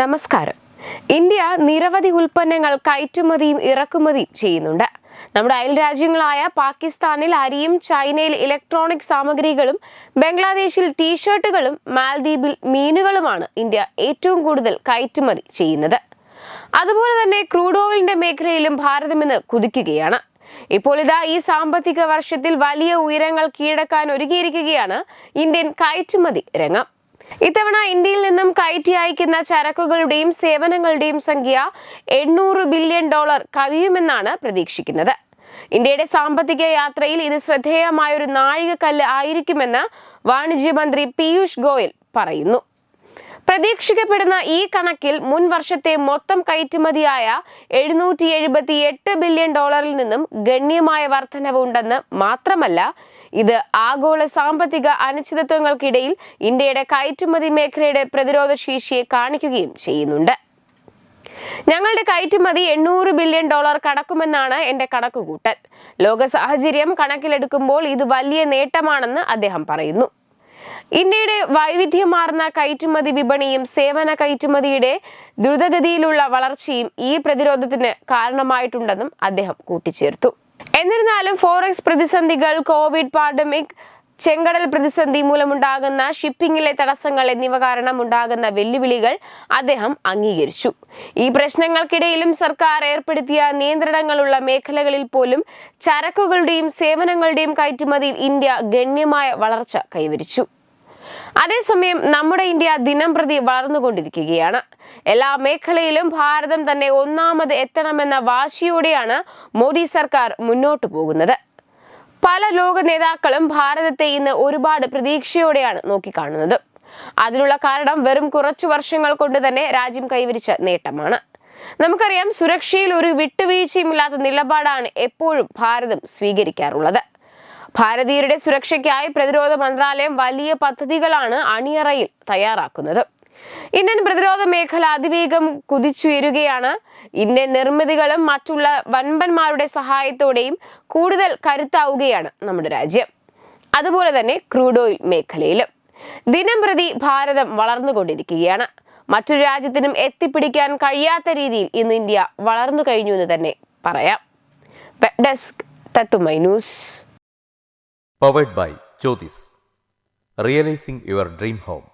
നമസ്കാരം. ഇന്ത്യ നിരവധി ഉൽപ്പന്നങ്ങൾ കയറ്റുമതിയും ഇറക്കുമതിയും ചെയ്യുന്നുണ്ട്. നമ്മുടെ അയൽ രാജ്യങ്ങളായ പാകിസ്ഥാനിൽ അരിയും ചൈനയിൽ ഇലക്ട്രോണിക് സാമഗ്രികളും ബംഗ്ലാദേശിൽ ടീഷർട്ടുകളും മാൽദ്വീപിൽ മീനുകളുമാണ് ഇന്ത്യ ഏറ്റവും കൂടുതൽ കയറ്റുമതി ചെയ്യുന്നത്. അതുപോലെ തന്നെ ക്രൂഡ് ഓയിലിന്റെ മേഖലയിലും ഭാരതം ഇന്ന് കുതിക്കുകയാണ്. ഇപ്പോൾ ഇതാ ഈ സാമ്പത്തിക വർഷത്തിൽ വലിയ ഉയരങ്ങൾ കീഴടക്കാൻ ഒരുങ്ങിയിരിക്കുകയാണ് ഇന്ത്യൻ കയറ്റുമതി രംഗം. ഇത്തവണ ഇന്ത്യയിൽ നിന്നും കയറ്റി അയക്കുന്ന ചരക്കുകളുടെയും സേവനങ്ങളുടെയും സംഖ്യ എണ്ണൂറ് ബില്യൺ ഡോളർ കവിയുമെന്നാണ് പ്രതീക്ഷിക്കുന്നത്. ഇന്ത്യയുടെ സാമ്പത്തിക യാത്രയിൽ ഇത് ശ്രദ്ധേയമായ ഒരു നാഴികക്കല്ല് ആയിരിക്കുമെന്ന് വാണിജ്യമന്ത്രി പീയൂഷ് ഗോയൽ പറയുന്നു. പ്രതീക്ഷിക്കപ്പെടുന്ന ഈ കണക്കിൽ മുൻ വർഷത്തെ മൊത്തം കയറ്റുമതിയായ എഴുന്നൂറ്റി എഴുപത്തി എട്ട് ബില്യൺ ഡോളറിൽ നിന്നും ഗണ്യമായ വർധനവ് ഉണ്ടെന്ന് മാത്രമല്ല ഇത് ആഗോള സാമ്പത്തിക അനിശ്ചിതത്വങ്ങൾക്കിടയിൽ ഇന്ത്യയുടെ കയറ്റുമതി മേഖലയുടെ പ്രതിരോധ ശേഷിയെ കാണിക്കുകയും ചെയ്യുന്നുണ്ട്. ഞങ്ങളുടെ കയറ്റുമതി എണ്ണൂറ് ബില്യൺ ഡോളർ കടക്കുമെന്നാണ് എന്റെ കണക്കുകൂട്ടൽ. ലോക സാഹചര്യം കണക്കിലെടുക്കുമ്പോൾ ഇത് വലിയ നേട്ടമാണെന്ന് അദ്ദേഹം പറയുന്നു. ഇന്ത്യയുടെ വൈവിധ്യമാർന്ന കയറ്റുമതി വിപണിയും സേവന കയറ്റുമതിയുടെ ദ്രുതഗതിയിലുള്ള വളർച്ചയും ഈ പ്രതിരോധത്തിന് കാരണമായിട്ടുണ്ടെന്നും അദ്ദേഹം കൂട്ടിച്ചേർത്തു. എന്നിരുന്നാലും ഫോറക്സ് പ്രതിസന്ധികൾ കോവിഡ് പാൻഡമിക് ചെങ്കടൽ പ്രതിസന്ധി മൂലമുണ്ടാകുന്ന ഷിപ്പിംഗിലെ തടസ്സങ്ങൾ എന്നിവ കാരണം ഉണ്ടാകുന്ന വെല്ലുവിളികൾ അദ്ദേഹം അംഗീകരിച്ചു. ഈ പ്രശ്നങ്ങൾക്കിടയിലും സർക്കാർ ഏർപ്പെടുത്തിയ നിയന്ത്രണങ്ങളുള്ള മേഖലകളിൽ പോലും ചരക്കുകളുടെയും സേവനങ്ങളുടെയും കയറ്റുമതിയിൽ ഇന്ത്യ ഗണ്യമായ വളർച്ച കൈവരിച്ചു. അതേസമയം നമ്മുടെ ഇന്ത്യ ദിനം പ്രതി വളർന്നുകൊണ്ടിരിക്കുകയാണ്. എല്ലാ മേഖലയിലും ഭാരതം തന്നെ ഒന്നാമത് എത്തണമെന്ന വാശിയോടെയാണ് മോദി സർക്കാർ മുന്നോട്ടു പോകുന്നത്. പല ലോക നേതാക്കളും ഭാരതത്തെ ഇന്ന് ഒരുപാട് പ്രതീക്ഷയോടെയാണ് നോക്കിക്കാണുന്നത്. അതിനുള്ള കാരണം വെറും കുറച്ചു വർഷങ്ങൾ കൊണ്ട് തന്നെ രാജ്യം കൈവരിച്ച നേട്ടമാണ്. നമുക്കറിയാം സുരക്ഷയിൽ ഒരു വിട്ടുവീഴ്ചയുമില്ലാത്ത നിലപാടാണ് എപ്പോഴും ഭാരതം സ്വീകരിക്കാറുള്ളത്. ഭാരതീയരുടെ സുരക്ഷയ്ക്കായി പ്രതിരോധ മന്ത്രാലയം വലിയ പദ്ധതികളാണ് അണിയറയിൽ തയ്യാറാക്കുന്നത്. ഇന്ത്യൻ പ്രതിരോധ മേഖല അതിവേഗം കുതിച്ചുയരുകയാണ്. ഇന്ത്യൻ നിർമ്മിതികളും മറ്റുള്ള വൻപന്മാരുടെ സഹായത്തോടെയും കൂടുതൽ കരുത്താവുകയാണ് നമ്മുടെ രാജ്യം. അതുപോലെ തന്നെ ക്രൂഡ് ഓയിൽ മേഖലയിലും. ദിനം പ്രതി ഭാരതം വളർന്നുകൊണ്ടിരിക്കുകയാണ്. മറ്റൊരു രാജ്യത്തിനും എത്തിപ്പിടിക്കാൻ കഴിയാത്ത രീതിയിൽ ഇന്ന് ഇന്ത്യ വളർന്നു കഴിഞ്ഞു എന്ന് തന്നെ പറയാം. വെബ് ഡെസ്ക് തത്തുമൈ news. Powered by Jyothis realising your dream home